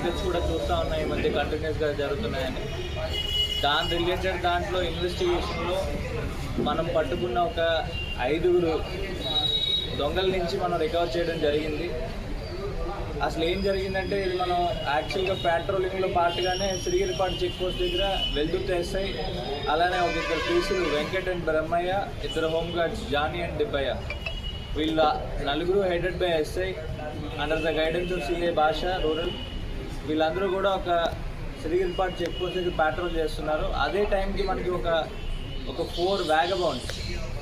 Articles కూడా చూస్తూ ఉన్నాయి ఈ మధ్య కంటిన్యూస్గా జరుగుతున్నాయని. దాని రిలేటెడ్ దాంట్లో ఇన్వెస్టిగేషన్లో మనం పట్టుకున్న ఒక ఐదుగురు దొంగల నుంచి మనం రికవర్ చేయడం జరిగింది. అసలు ఏం జరిగిందంటే ఇది మనం యాక్చువల్గా పెట్రోలింగ్లో పాటుగానే శ్రీగిరిపాటి చెక్ పోస్ట్ దగ్గర వెళ్తూ ఎస్ఐ అలానే ఒక ఇద్దరు పీసులు వెంకట్ అండ్ బ్రహ్మయ్య ఇద్దరు home guards Johnny and Dibbaiah. వీళ్ళ నలుగురు headed by SI under the guidance of CA Basha rural వీళ్ళందరూ కూడా ఒక శ్రీగిరిపాటి చెక్ పోస్ట్ దగ్గర పెట్రోల్ చేస్తున్నారు. అదే టైంకి మనకి ఒక ఒక ఫోర్ వ్యాగబౌండ్స్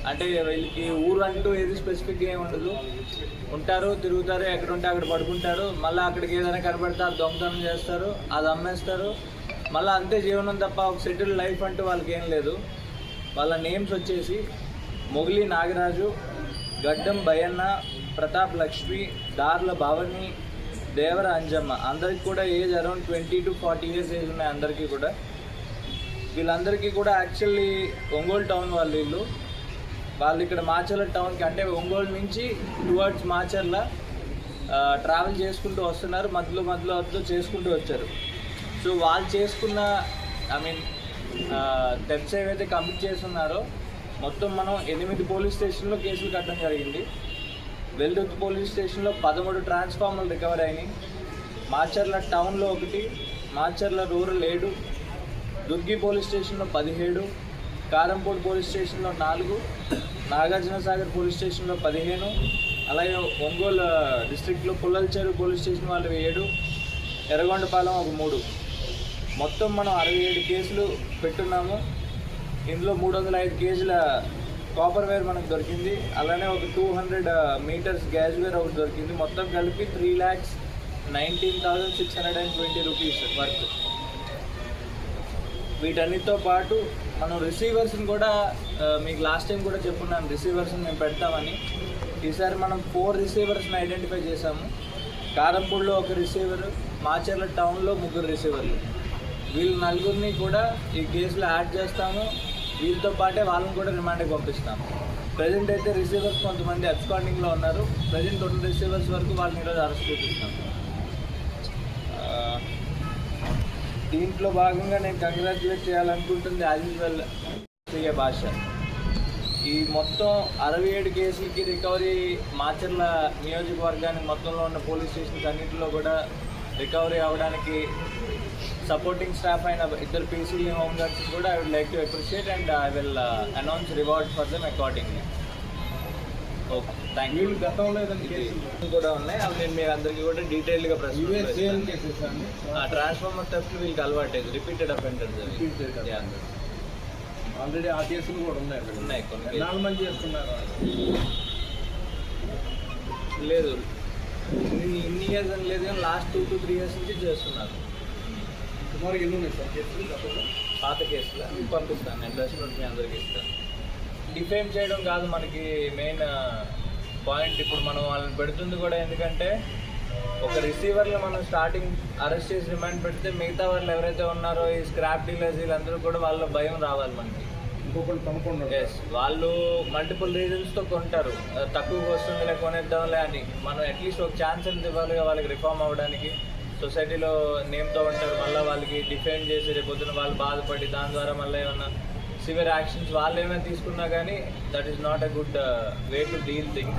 అంటే వీళ్ళకి ఊరు అంటూ ఏది స్పెసిఫిక్గా ఏమి ఉండదు. ఉంటారు తిరుగుతారు ఎక్కడ ఉంటే అక్కడ పడుకుంటారు. మళ్ళీ అక్కడికి ఏదైనా కనబడితే అది దొంగతనం చేస్తారు అది అమ్మేస్తారు. మళ్ళీ అంతే జీవనం తప్ప ఒక సెటిల్ లైఫ్ అంటూ వాళ్ళకి ఏం లేదు. వాళ్ళ నేమ్స్ వచ్చేసి మొగిలి నాగరాజు గడ్డం భయన్న ప్రతాప్ లక్ష్మి దార్ల భవని దేవర అంజమ్మ అందరికి కూడా age around twenty to forty years age ఉన్నాయి అందరికీ కూడా. వీళ్ళందరికీ కూడా యాక్చువల్లీ ఒంగోలు టౌన్ వాళ్ళు వీళ్ళు. వాళ్ళు ఇక్కడ మాచర్ల టౌన్కి అంటే ఒంగోలు నుంచి టువర్డ్స్ మాచర్ల ట్రావెల్ చేసుకుంటూ వస్తున్నారు. మధ్యలో మధ్యలో మధ్యలో చేసుకుంటూ వచ్చారు. సో వాళ్ళు చేసుకున్న ఐ మీన్ స్టెప్స్ ఏవైతే కంప్లీట్ చేస్తున్నారో మొత్తం మనం ఎనిమిది పోలీస్ స్టేషన్లో కేసులు కట్టడం జరిగింది. వెల్దుర్తి పోలీస్ స్టేషన్లో పదమూడు ట్రాన్స్ఫార్మర్లు రికవర్ అయినాయి. మాచర్ల టౌన్లో ఒకటి మాచర్ల రూరల్ ఏడు దుర్గి పోలీస్ స్టేషన్లో పదిహేడు కారంపూడి పోలీస్ స్టేషన్లో నాలుగు నాగార్జున సాగర్ పోలీస్ స్టేషన్లో పదిహేను అలాగే ఒంగోలు డిస్ట్రిక్ట్లో పుల్లలచేరు పోలీస్ స్టేషన్ వాళ్ళు ఏడు ఎర్రగొండపాలెం ఒక మూడు. మొత్తం మనం అరవై ఏడు కేసులు పెట్టున్నాము. ఇందులో మూడు వందల ఐదు కేజీల కాపర్ వేర్ మనకు దొరికింది. అలానే ఒక two hundred meters gas wear ఒకటి దొరికింది. మొత్తం కలిపి three lakhs nineteen thousand six hundred and twenty rupees work వీటన్నిటితో పాటు మనం రిసీవర్స్ని కూడా uh, మీకు లాస్ట్ టైం కూడా చెప్పున్నాను. రిసీవర్స్ని మేము పెడతామని. ఈసారి మనం ఫోర్ రిసీవర్స్ని ఐడెంటిఫై చేశాము. కారంపూడిలో ఒక రిసీవర్ మాచర్ల టౌన్లో ముగ్గురు రిసీవర్లు వీళ్ళు నలుగురిని కూడా ఈ కేసులో యాడ్ చేస్తాము. వీళ్ళతో పాటే వాళ్ళని కూడా రిమాండ్కి పంపిస్తాము ప్రజెంట్ అయితే రిసీవర్స్ కొంతమంది అబ్స్కాండింగ్లో ఉన్నారు. ప్రజెంట్ ఉన్న రిసీవర్స్ వరకు వాళ్ళని ఈరోజు అరెస్ట్ చేపిస్తాం. దీంట్లో భాగంగా నేను కంగ్రాచులేట్ చేయాలనుకుంటుంది యాజ్ యూజువల్ సిఏ భాష. ఈ మొత్తం అరవై ఏడు కేసులకి రికవరీ మాచర్ల నియోజకవర్గానికి మొత్తంలో ఉన్న పోలీస్ స్టేషన్స్ అన్నింటిలో కూడా రికవరీ అవ్వడానికి సపోర్టింగ్ స్టాఫ్ అయిన ఇద్దరు పీసీలీ హోమ్ గార్డ్స్ కూడా I would like to appreciate and I will announce reward for them accordingly okay thank you గతంలో కూడా ఉన్నాయి. అవి నేను మీ అందరికీ కూడా డీటెయిల్గా ప్రశ్న ట్రాన్స్ఫార్మర్ థెఫ్ట్ వీళ్ళకి అలవాటేది రిపీటెడ్ అఫెండర్స్ ఆల్రెడీ ఆ కేసులు కూడా ఉన్నాయి ఉన్నాయి కొన్ని ఎన్నాళ్ళు మంది చేస్తున్నారు? లేదు. ఇన్ని ఇయర్స్ అని లేదు కానీ last two to three years నుంచి చేస్తున్నారు. సుమారు ఎన్ని ఉన్నాయి సార్ కేసులు గతంలో పాత కేసులు? మీకు పంపిస్తాను నేను రెస్టారెంట్ మీ అందరికి ఇస్తాను. డిఫేమ్ చేయడం కాదు మనకి మెయిన్ పాయింట్ ఇప్పుడు మనం వాళ్ళని పెడుతుంది కూడా ఎందుకంటే ఒక రిసీవర్లో మనం స్టార్టింగ్ అరెస్ట్ చేసి రిమాండ్ పెడితే మిగతా వాళ్ళు ఎవరైతే ఉన్నారో ఈ స్క్రాప్ డీలర్స్ వీళ్ళందరూ కూడా వాళ్ళ భయం రావాలి మనకి. ఇంకొకళ్ళు కొనుక్కుంటారు ఎస్ వాళ్ళు మల్టిపుల్ రీజన్స్తో కొంటారు. తక్కువ వస్తుంది వస్తుందిలే కొనేద్దాంలే అని. మనం అట్లీస్ట్ ఒక ఛాన్స్ అనేది ఇవ్వాలి వాళ్ళకి రిఫార్మ్ అవ్వడానికి. సొసైటీలో నేమ్తో ఉంటారు. మళ్ళీ వాళ్ళకి డిఫెండ్ చేసి రేపొద్దున వాళ్ళు బాధపడి దాని ద్వారా మళ్ళీ ఏమన్నా సివియర్ యాక్షన్స్ వాళ్ళు ఏమైనా తీసుకున్నా కానీ that is not a good way to deal thing